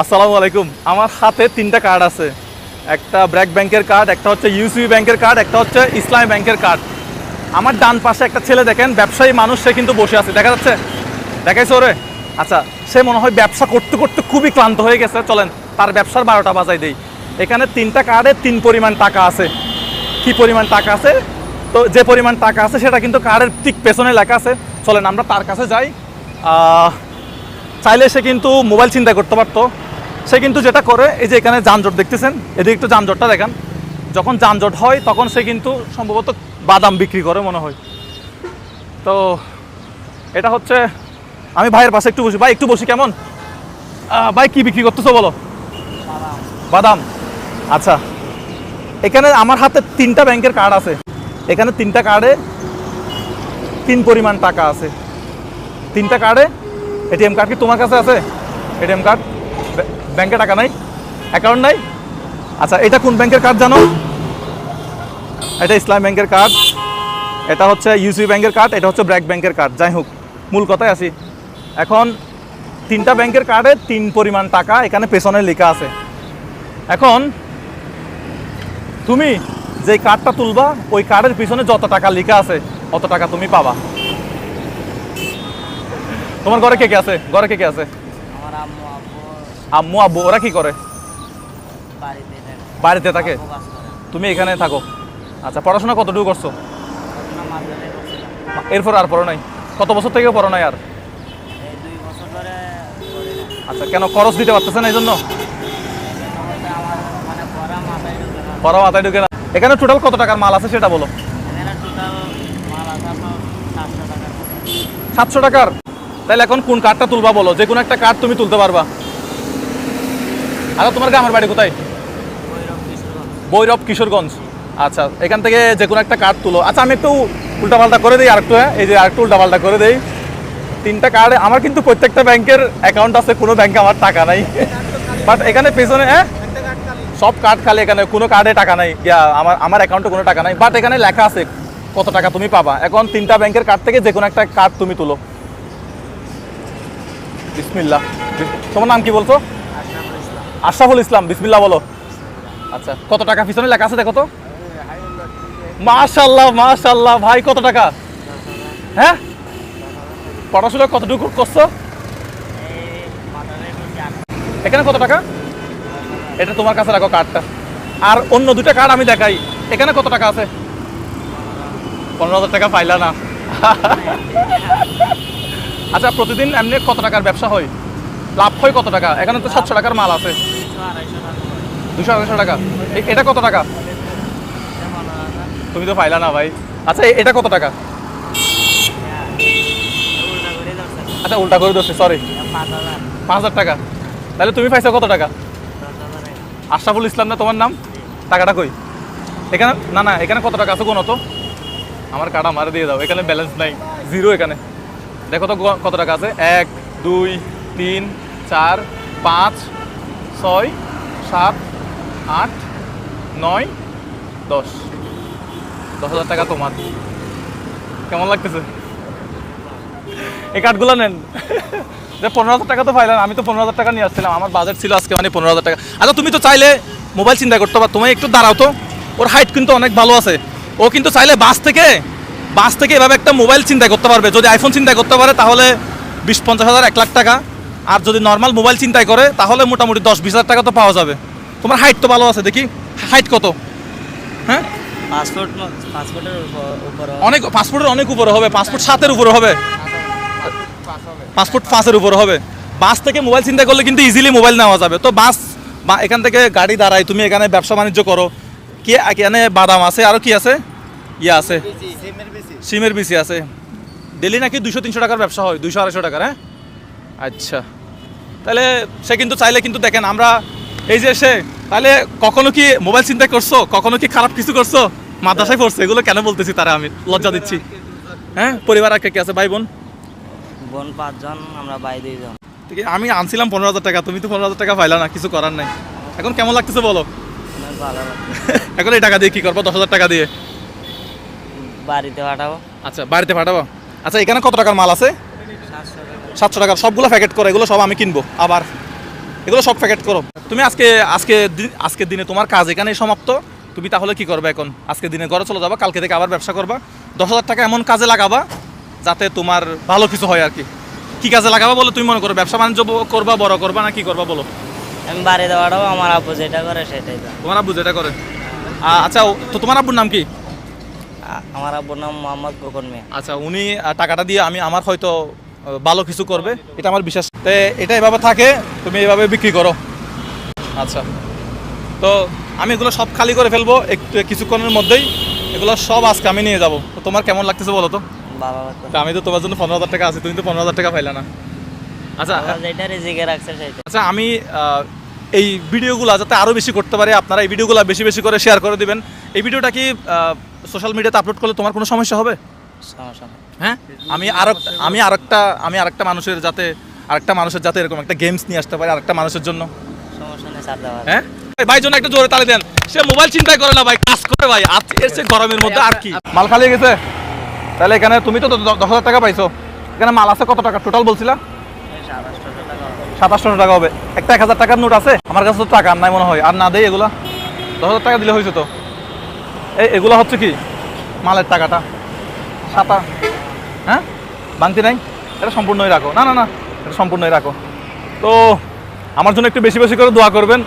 আসসালামু আলাইকুম। আমার হাতে তিনটা কার্ড আছে। একটা ব্র্যাক ব্যাংকের কার্ড একটা হচ্ছে ইউসিবি ব্যাংকের কার্ড একটা হচ্ছে ইসলামী ব্যাংকের কার্ড আমার ডান পাশে একটা ছেলে দেখেন, ব্যবসায়ী মানুষ, সে কিন্তু বসে আছে। দেখা যাচ্ছে? দেখাইছো রে আচ্ছা সে মনে হয় ব্যবসা করতে করতে খুবই ক্লান্ত হয়ে গেছে। চলেন, তার ব্যবসার বারোটা বাজাই দেই। এখানে তিনটা কার্ডে তিন পরিমাণ টাকা আছে। কি পরিমাণ টাকা আছে? তো যে পরিমাণ টাকা আছে, সেটা কিন্তু কার্ডের ঠিক পেছনে লেখা আছে। চলেন, আমরা তার কাছে যাই। চাইলে সে কিন্তু মোবাইল চিন্তা করতে পারতো। সে কিন্তু যেটা করে, এই যে এখানে যানজট দেখতেছেন, এদিকে একটু যানজটটা দেখান। যখন যানজট হয়, তখন সে কিন্তু সম্ভবত বাদাম বিক্রি করে মনে হয়। তো এটা হচ্ছে, আমি ভাইয়ের পাশে একটু বসি। ভাই, একটু বসি কেমন? ভাই, কি বিক্রি করতেছো বলো? বাদাম। আচ্ছা এখানে আমার হাতে তিনটা ব্যাংকের কার্ড আছে। এখানে তিনটা কার্ডে তিন পরিমাণ টাকা আছে। তিনটা কার্ডে এটিএম কার্ড কি তোমার কাছে আছে? ATM card? ব্যাংকে টাকা নাই? অ্যাকাউন্ট নাই? আচ্ছা এটা কোন ব্যাংকের কার্ড জানো? এটা ইসলাম ব্যাংকের কার্ড এটা হচ্ছে ইউসি ব্যাংকের কার্ড এটা হচ্ছে ব্র্যাক ব্যাংকের কার্ড যাই হোক, মূল কথায় আসি। এখন, তিনটা ব্যাংকের কার্ডে তিন পরিমাণ টাকা এখানে পেছনে লেখা আছে। এখন, তুমি যে কার্ডটা তুলবা, ওই কার্ডের পিছনে যত টাকা লেখা আছে, অত টাকা তুমি পাবা। তোমার ঘরে কে কে আছে? ঘরে কে কে আছে? আমার আম্মু আম্মু আব্বু ওরা কি করে? বাড়িতে থাকে। তুমি এখানে থাকো। আচ্ছা পড়াশোনা কতটুকু করছ? এরপর আর পড়ো নাই? কত বছর থেকে পড়ো নাই আর? আচ্ছা কেন খরচ দিতে পারতেছে না এই জন্য মানে পড়া মাথায় ঢুকে না। এখানে টোটাল কত টাকার মাল আছে সেটা বলো। সাতশো টাকার? তাহলে এখন কোন কার্ডটা তুলবা বলো? যে কোনো একটা কার্ড তুমি তুলতে পারবা। আচ্ছা তোমার গ্রামের বাড়ি কোথায়? বৈরব কিশোরগঞ্জ। আচ্ছা এখান থেকে যে কোনো একটা কার্ড তুলো। আচ্ছা আমি একটু উল্টাপাল্টা করে দিই আরেকটু হ্যাঁ? এই যে আরেকটু উল্টাপাল্টা করে দিই। তিনটা কার্ড আমার কিন্তু প্রত্যেকটা ব্যাংকের অ্যাকাউন্ট আছে, কোনো ব্যাংকে আমার টাকা নাই। বাট এখানে পেছনে হ্যাঁ? সব কার্ড খালি এখানে, কোনো কার্ডে টাকা নাই। আমার আমার অ্যাকাউন্টে কোনো টাকা নাই। বাট এখানে লেখা আছে, কত টাকা তুমি পাবা। এখন তিনটা ব্যাংকের কার্ড থেকে যে কোনো একটা কার্ড তুমি তুলো। বিসমিল্লাহ। তোমার নাম কি বলছো? আশরাফুল ইসলাম বিসমিল্লাহ বলো। আচ্ছা। কত টাকা পিছনে লেখা আছে দেখো তো? মাশাল্লাহ মাশাল্লাহ ভাই কত টাকা? হ্যাঁ? পড়াশোনা কতটুকু করছ? এখানে কত টাকা? এটা তোমার কাছে রাখো কার্ডটা। আর অন্য দুটো কার্ড আমি দেখাই। এখানে কত টাকা আছে? পনেরো হাজার টাকা পাইলা না। আচ্ছা প্রতিদিন এমনি কত টাকার ব্যবসা হয়? লাভ হয় কত টাকা? এখানে তো সাতশো টাকার মাল আছে। দুশো আড়াইশো টাকা। এটা কত টাকা? তুমি তো পাইলা না ভাই। আচ্ছা এটা কত টাকা? আচ্ছা উল্টা করে দিচ্ছি সরি পাঁচ হাজার টাকা। তাহলে তুমি পাইছো কত টাকা। আশরাফুল ইসলাম না তোমার নাম? টাকাটা কই? এখানে, না না, এখানে কত টাকা আছে কোন তো? আমার কার্ড আমার দিয়ে দাও, এখানে ব্যালেন্স নাই জিরো এখানে। দেখো তো কত টাকা আছে? এক, দুই, তিন, চার, পাঁচ ছয়, সাত, আট, নয়, দশ। দশ হাজার টাকা তোমার। কেমন লাগতেছে? এই কার্ডগুলো নেন। যে পনেরো হাজার টাকা তো পাইলেন আমি তো পনেরো হাজার টাকা নিয়ে আসছিলাম। আমার বাজেট ছিল আজকে মানে পনেরো হাজার টাকা। আচ্ছা তুমি তো চাইলে মোবাইল চিন্তা করতে পারো। তুমি একটু দাঁড়াও তো। ওর হাইট কিন্তু অনেক ভালো আছে। ও কিন্তু চাইলে বাস থেকে বাস থেকে এভাবে একটা মোবাইল চিন্তা করতে পারবে। যদি আইফোন চিন্তা করতে পারে, তাহলে বিশ পঞ্চাশ হাজার, এক লাখ টাকা। আর যদি নর্মাল মোবাইল চিন্তাই করে তাহলে মোটামুটি দশ বিশ হাজার টাকা তো পাওয়া যাবে। তোমার হাইট তো ভালো আছে দেখি। হাইট কত? হ্যাঁ? পাসপোর্ট পাসপোর্টের উপরে অনেক পাসপোর্টের অনেক উপরে হবে। পাসপোর্ট সাতের উপরে হবে। পাসপোর্ট পাঁচের উপরে হবে। বাস থেকে মোবাইল চিন্তা করলে কিন্তু ইজিলি মোবাইল নেওয়া যাবে। তো বাস বা এখান থেকে গাড়ি দাঁড়ায় তুমি এখানে ব্যবসা বাণিজ্য করো। কে এখানে বাদাম আছে? আরও কি আছে? ইয়ে আছে। সিমের বিসি আছে। ডেলি নাকি দুশো তিনশো টাকার ব্যবসা হয়? দুশো আড়াইশো টাকার হ্যাঁ? আচ্ছা। তাহলে সে কিন্তু চাইলে কিন্তু দেখেন আমরা এই যে সে তাহলে কখনো কি মোবাইল চিন্তা করছ? কখনো কি খারাপ কিছু করছ? মাদ্রাসায় পড়ছে? এগুলো কেন বলতেছি তারা আমি? লজ্জা দিচ্ছি। হ্যাঁ? পরিবার আর কে কে আছে? ভাই বোন? বোন পাঁচজন আমরা বাই দুইজন। ঠিক আছে, আমি আনছিলাম পনেরো হাজার টাকা তুমি তো পনেরো হাজার টাকা পাইলা না কিছু করার নাই। এখন কেমন লাগতেছে বলো? এখন এই টাকা দিয়ে কি করব? দশ হাজার টাকা দিয়ে। বাড়িতে পাঠাবো। আচ্ছা বাড়িতে পাঠাবো? আচ্ছা এখানে কত টাকার মাল আছে? সাতশো টাকা টাকার সবগুলো প্যাকেট করে এগুলো সব আমি কিনবো। আবার এগুলো সব প্যাকেট করো। তুমি আজকে আজকে আজকের দিনে তোমার কাজ এখানেই সমাপ্ত। তুমি তাহলে কি করবে এখন? আজকে দিনে ঘরে চলে যাবা কালকে থেকে আবার ব্যবসা করবা। দশ হাজার টাকা এমন কাজে লাগাবা যাতে তোমার ভালো কিছু হয় আর কি। কি কাজে লাগাবা বলো তুমি মনে করো? ব্যবসা বাণিজ্য করবা বড় করবা না কি করবা বলো? আমি বাড়ি দেওয়াটাও আমার আব্বু যেটা করে সেটাই তোমার আব্বু যেটা করে? আচ্ছা তো তোমার আব্বুর নাম কি? আমার আব্বুর নাম মোহাম্মদ গোকন মিয়া। আচ্ছা উনি টাকাটা দিয়ে আমি আমার হয়তো ভালো কিছু করবে এটা আমার বিশ্বাস। তো এটা এভাবে থাকে তুমি এভাবে বিক্রি করো। আচ্ছা। তো আমি এগুলো সব খালি করে ফেলব একটু কিছুক্ষণের মধ্যেই। এগুলো সব আজকে আমি নিয়ে যাব। তো তোমার কেমন লাগতেছে বলো তো? আমি তো তোমার জন্য পনেরো হাজার টাকা আছে তুমি তো পনেরো হাজার টাকা পাইলে না। আচ্ছা। আচ্ছা আমি এই ভিডিওগুলো যাতে আরও বেশি করতে পারি আপনারা এই ভিডিওগুলো বেশি বেশি করে শেয়ার করে দিবেন। এই ভিডিওটা কি সোশ্যাল মিডিয়াতে আপলোড করলে তোমার কোনো সমস্যা হবে? হ্যাঁ? আমি আর আমি আরেকটা আমি আরেকটা মানুষের যাতে আরেকটা মানুষের যাতে এরকম একটা গেমস নিয়ে আসতে পারে আরেকটা মানুষের জন্য। হ্যাঁ? ভাই জন্য একটা জোরে তালে দেন। সে মোবাইল চিন্তাই করে না ভাই কাজ করে ভাই। আজ চেয়ে গরমের মধ্যে আর কি? মাল খালি গেছে। তাহলে এখানে তুমি তো দশ হাজার টাকা পাইছো। এখানে মাল আছে কত টাকা? টোটাল বলছিলা? সাতাশশো। টাকা হবে। একটা এক হাজার টাকার নোট আছে? আমার কাছে তো টাকা নাই মনে হয়। আর না দেয় এগুলা। দশ হাজার টাকা দিলে হয়েছে তো। এই এগুলো হচ্ছে কি? মালের টাকাটা। সাতা হ্যাঁ? বাংতি নাই? এটা সম্পূর্ণই রাখো। না না না, এটা সম্পূর্ণই রাখো। তো, আমার জন্য একটু বেশি বেশি করে দোয়া করবেন।